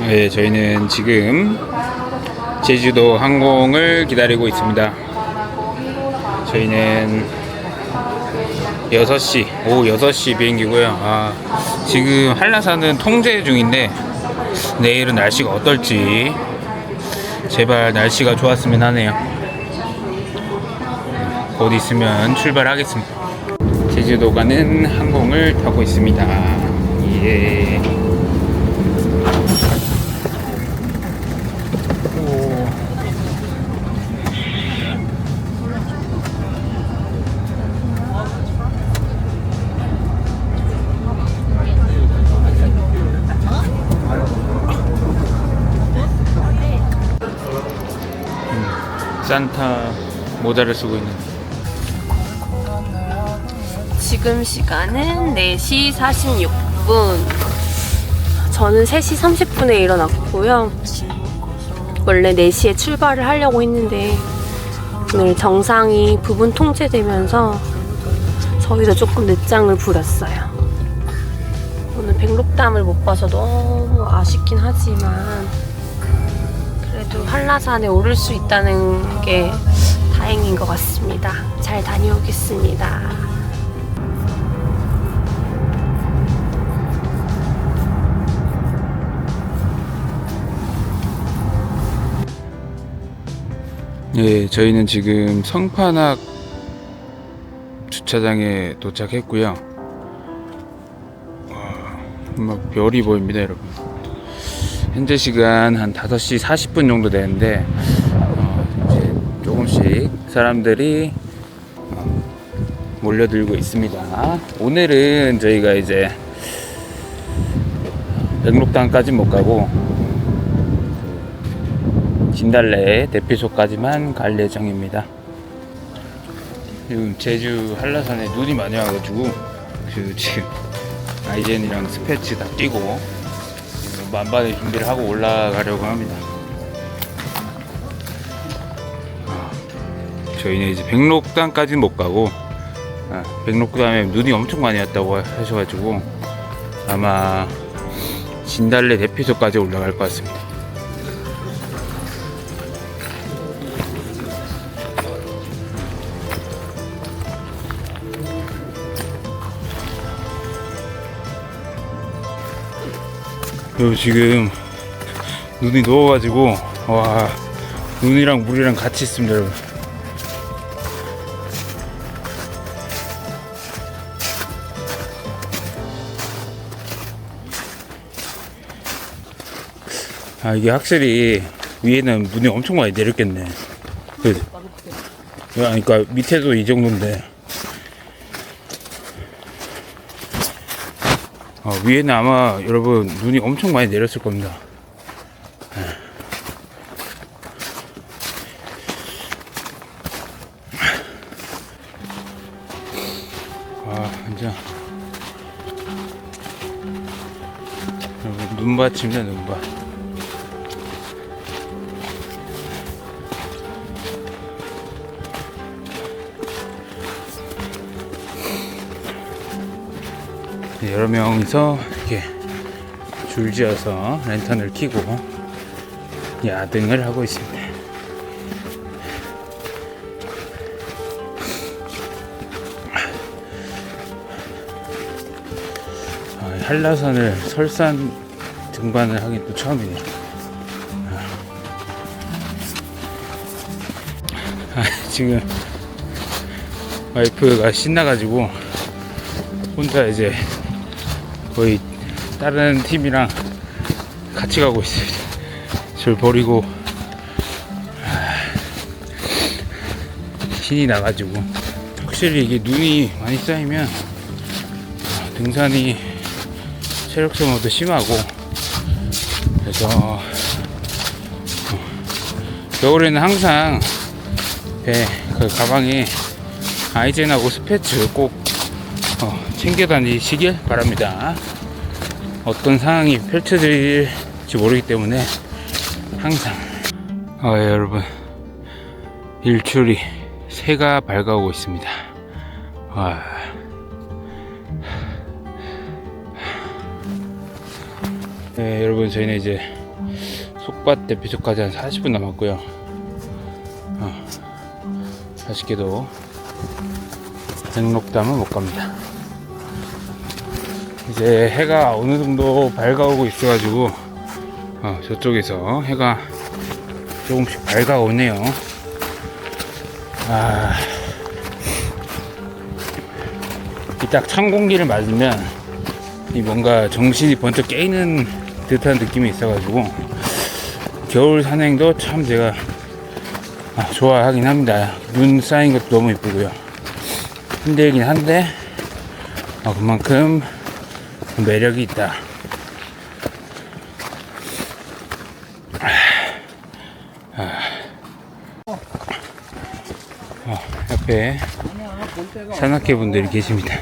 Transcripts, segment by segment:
네, 저희는 지금 제주도 항공을 기다리고 있습니다. 저희는 6시, 오후 6시 비행기고요. 아, 지금 한라산은 통제 중인데 내일은 날씨가 어떨지 제발 날씨가 좋았으면 하네요. 곧 있으면 출발하겠습니다. 제주도 가는 항공을 타고 있습니다. 예. 산타 모자를 쓰고 있는 지금 시간은 4시 46분. 저는 3시 30분에 일어났고요. 원래 4시에 출발을 하려고 했는데 오늘 정상이 부분 통제되면서 저희도 조금 늦장을 부렸어요. 오늘 백록담을 못 봐서 너무 아쉽긴 하지만 그래도 한라산에 오를 수 있다는 게 다행인 것 같습니다. 잘 다녀오겠습니다. 예, 저희는 지금 성판악 주차장에 도착했고요. 와, 막 별이 보입니다, 여러분. 현재 시간 한 5시 40분 정도 되는데 어, 조금씩 사람들이 어, 몰려들고 있습니다. 오늘은 저희가 이제 백록당까지 못 가고 진달래 대피소까지만 갈 예정입니다. 지금 제주 한라산에 눈이 많이 와가지고 그 지금 아이젠이랑 스패치 다 뛰고 만반의 준비를 하고 올라가려고 합니다. 아, 저희는 이제 백록당까지는 못 가고 아, 백록담에 눈이 엄청 많이 왔다고 하셔가지고 아마 진달래 대피소까지 올라갈 것 같습니다. 요 지금 눈이 녹아가지고 와 눈이랑 물이랑 같이 있습니다 여러분. 아 이게 확실히 위에는 눈이 엄청 많이 내렸겠네. 그러니까 밑에도 이 정도인데 어, 위에는 아마 여러분 눈이 엄청 많이 내렸을 겁니다. 예. 아, 진짜. 눈밭입니다, 눈밭. 여러 명이서 이렇게 줄지어서 랜턴을 켜고 야등을 하고 있습니다. 아, 한라산을 설산 등반을 하긴 또 처음이네요. 아, 지금 와이프가 신나가지고 혼자 이제 거의 다른 팀이랑 같이 가고 있습니다. 저를 버리고 아, 신이 나가지고 확실히 이게 눈이 많이 쌓이면 아, 등산이 체력 소모도 심하고 그래서 어, 겨울에는 항상 배 그 가방에 아이젠하고 스패츠 꼭 어, 챙겨 다니시길 바랍니다. 어떤 상황이 펼쳐질지 모르기 때문에 항상 아, 예, 여러분 일출이 새가 밝아오고 있습니다. 와. 네, 여러분 저희는 이제 속밭 대피소까지 한 40분 남았고요. 어, 아쉽게도 백록담은 못 갑니다. 이제 해가 어느 정도 밝아오고 있어가지고 어, 저쪽에서 해가 조금씩 밝아오네요. 아, 이딱찬 공기를 맞으면 이 뭔가 정신이 번쩍 깨이는 듯한 느낌이 있어가지고 겨울 산행도 참 제가 아, 좋아하긴 합니다. 눈 쌓인 것도 너무 이쁘고요. 힘들긴 한데 어, 그만큼 매력이 있다. 어, 옆에 산악회 분들이 계십니다.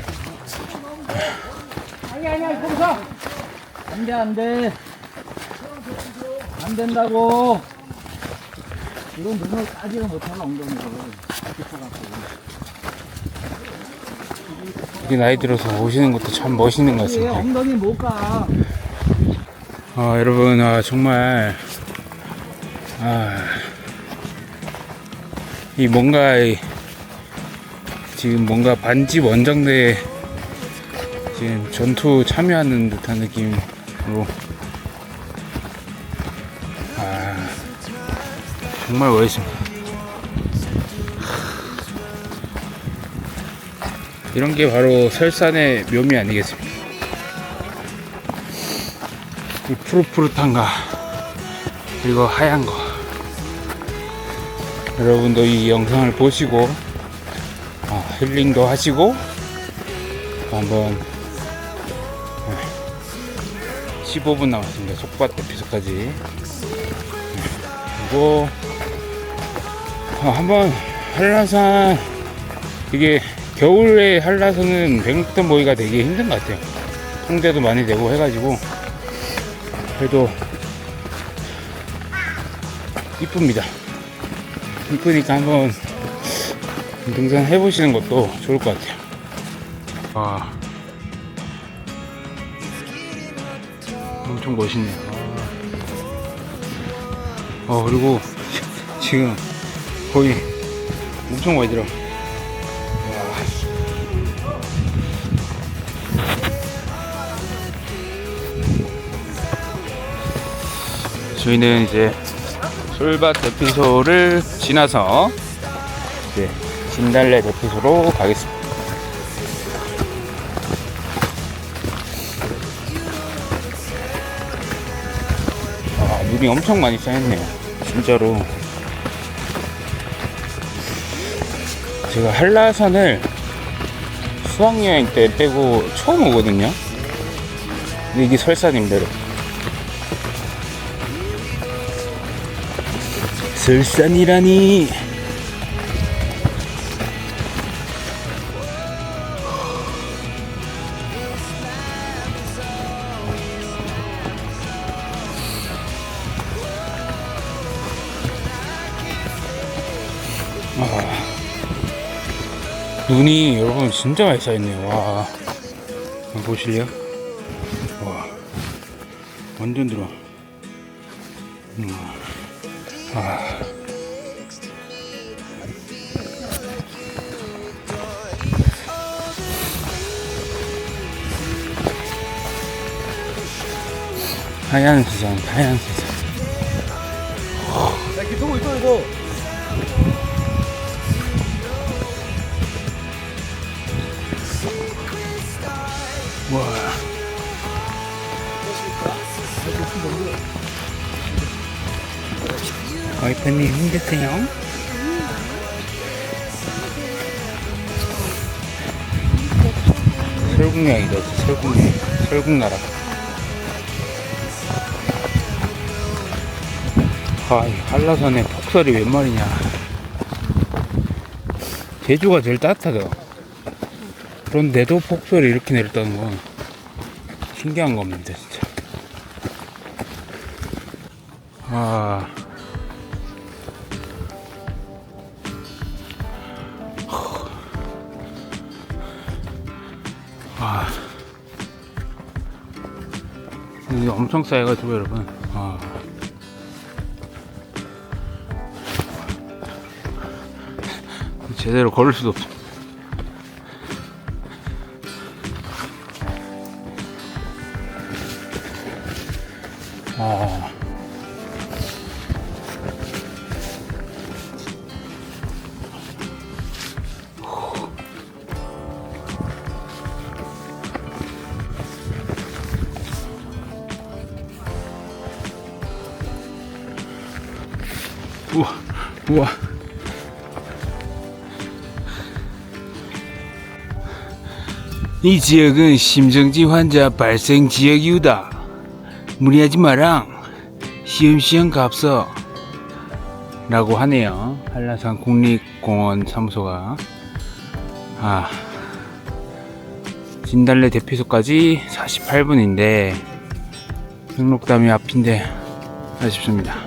아니 아니야 거기서. 안돼 안돼. 안 된다고. 이건 눈을 까지를 못하는 엉덩이를 이렇게 나이 들어서 오시는 것도 참 멋있는 것얘 같습니다. 엉덩이 못 가 아, 여러분, 아, 정말, 아, 이 뭔가, 이, 지금 뭔가 반지 원정대에 지금 전투 참여하는 듯한 느낌으로, 아, 정말 멋있습니다. 이런 게 바로 설산의 묘미 아니겠습니까? 이 푸릇푸릇한가? 그리고 하얀 거. 여러분도 이 영상을 보시고 어, 힐링도 하시고 한번 네, 15분 남았습니다. 속밭 에피소드까지. 네, 그리고 어, 한번 한라산 이게 겨울에 한라산은 백록담 보기가 되게 힘든 것 같아요 홍대도 많이 되고 해가지고 그래도 이쁩니다. 이쁘니까 한번 등산 해 보시는 것도 좋을 것 같아요. 와, 엄청 멋있네요. 아. 어 그리고 지금 거의 엄청 많이 들어. 저희는 이제 솔밭 대피소를 지나서 이제 진달래 대피소로 가겠습니다. 아, 눈이 엄청 많이 쌓였네요. 진짜로. 제가 한라산을 수학여행 때 빼고 처음 오거든요. 근데 이게 설산입니다, 여러분. 설산이라니. 아, 눈이 여러분 진짜 많이 쌓였네요. 와. 보실래요? 와. 완전 들어. 음. 아. 하얀 세상, 하얀 세상. 야 기토고 있어 이거 와이프님 힘드세요? 설국량이다, 설국량. 설국나라. 아, 이 한라산에 폭설이 웬 말이냐. 제주가 제일 따뜻하다. 그런데도 폭설이 이렇게 내렸다는 건 신기한 겁니다, 진짜. 아. 아. 이게 엄청 싸여가지고 여러분 아. 제대로 걸을 수도 없어 우와. 이 지역은 심정지 환자 발생 지역이다. 무리하지 마랑. 시험시험 갑서. 라고 하네요. 한라산 국립공원 사무소가. 아. 진달래 대피소까지 48분인데, 등록담이 앞인데, 아쉽습니다.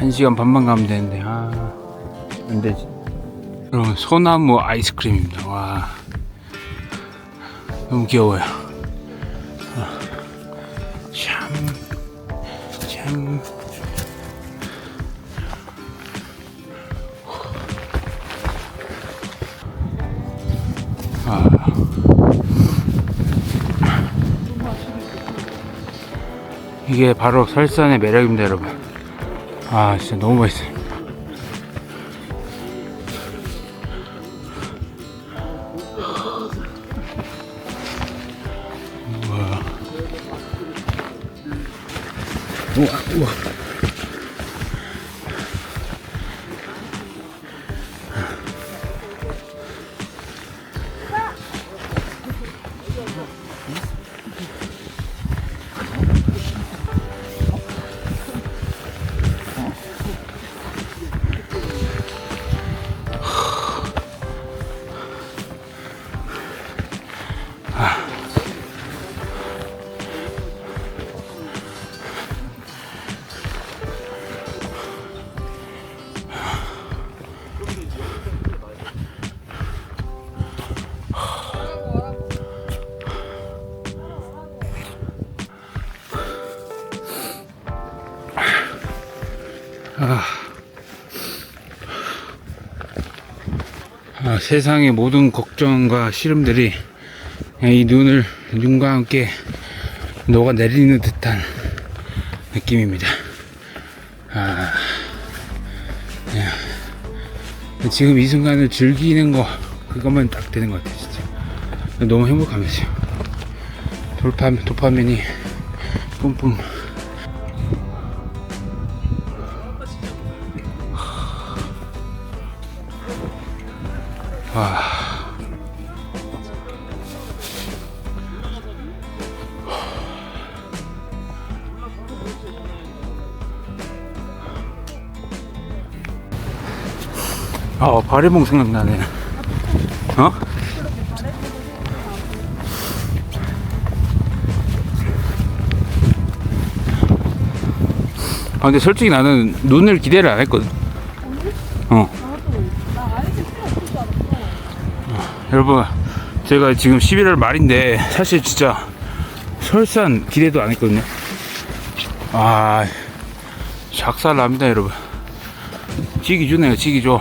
1시간 반만 가면 되는데, 아. 안 되지. 여러분 소나무 아이스크림입니다. 와 너무 귀여워요. 아, 참, 참. 아. 이게 바로 설산의 매력입니다, 여러분. 아, 진짜 너무 맛있어요. 우와, 우와. 아, 세상의 모든 걱정과 시름들이 그냥 이 눈을 눈과 함께 녹아 내리는 듯한 느낌입니다. 아, 그냥 지금 이 순간을 즐기는 거 그것만 딱 되는 것 같아요, 진짜. 너무 행복하면서요. 돌파 도파민이 뿜뿜. 아. 아, 바리봉 생각나네. 어? 아, 근데 솔직히 나는 눈을 기대를 안 했거든. 어. 여러분 제가 지금 11월 말인데 사실 진짜 설산 기대도 안 했거든요. 아 작살 납니다 여러분. 지기 주네요 지기 줘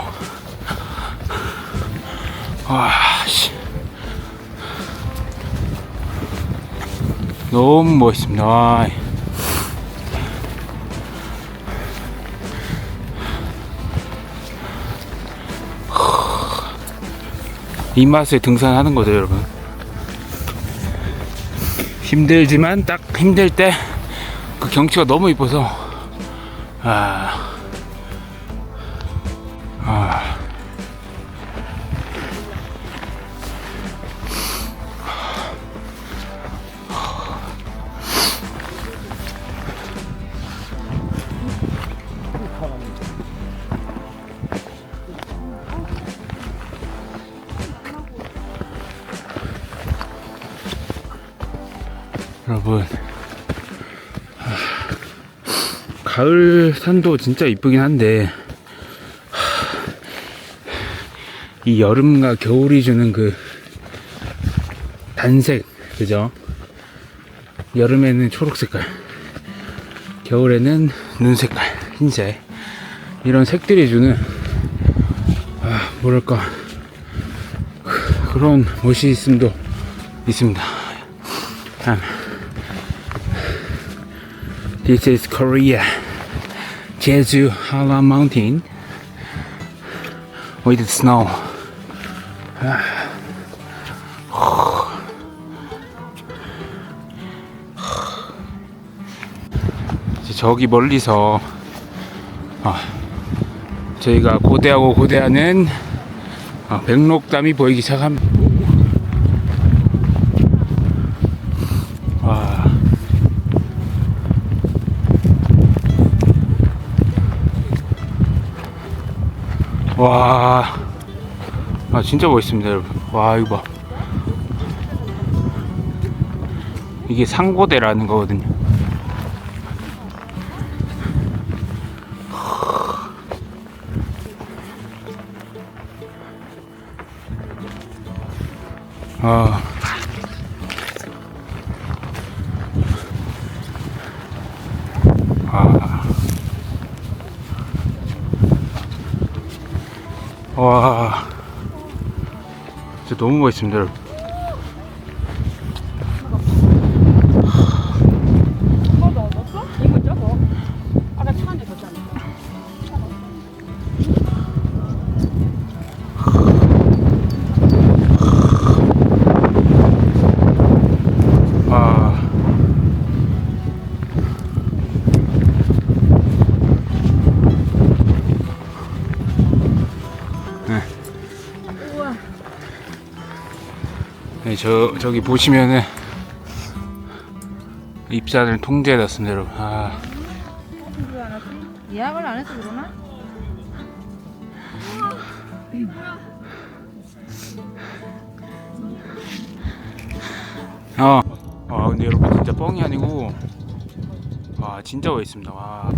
아씨. 너무 멋있습니다. 아. 이 맛에 등산하는 거죠, 여러분. 힘들지만 딱 힘들 때 그 경치가 너무 이뻐서 아, 아, 가을 산도 진짜 이쁘긴 한데 하, 이 여름과 겨울이 주는 그 단색 그죠 여름에는 초록 색깔 겨울에는 눈 색깔 흰색 이런 색들이 주는 아, 뭐랄까 그런 멋있음도 있습니다. 참. This is Korea, Jeju Hala Mountain with snow. 저기 멀리서 아, 저희가 고대하고 고대하는 아, 백록담이 보이기 시작합니다. 와. 와. 아, 진짜 멋있습니다, 여러분. 와, 이거 봐. 이게 상고대라는 거거든요. 아. 진짜 너무 멋있습니다, 여러분. 아. 저 저기 보시면은 입산을 통제해놨습니다, 여러분. 아, 예약을 안 해서 그러나? 어. 아, 근데 여러분 진짜 뻥이 아니고, 와, 진짜 멋있습니다. 와.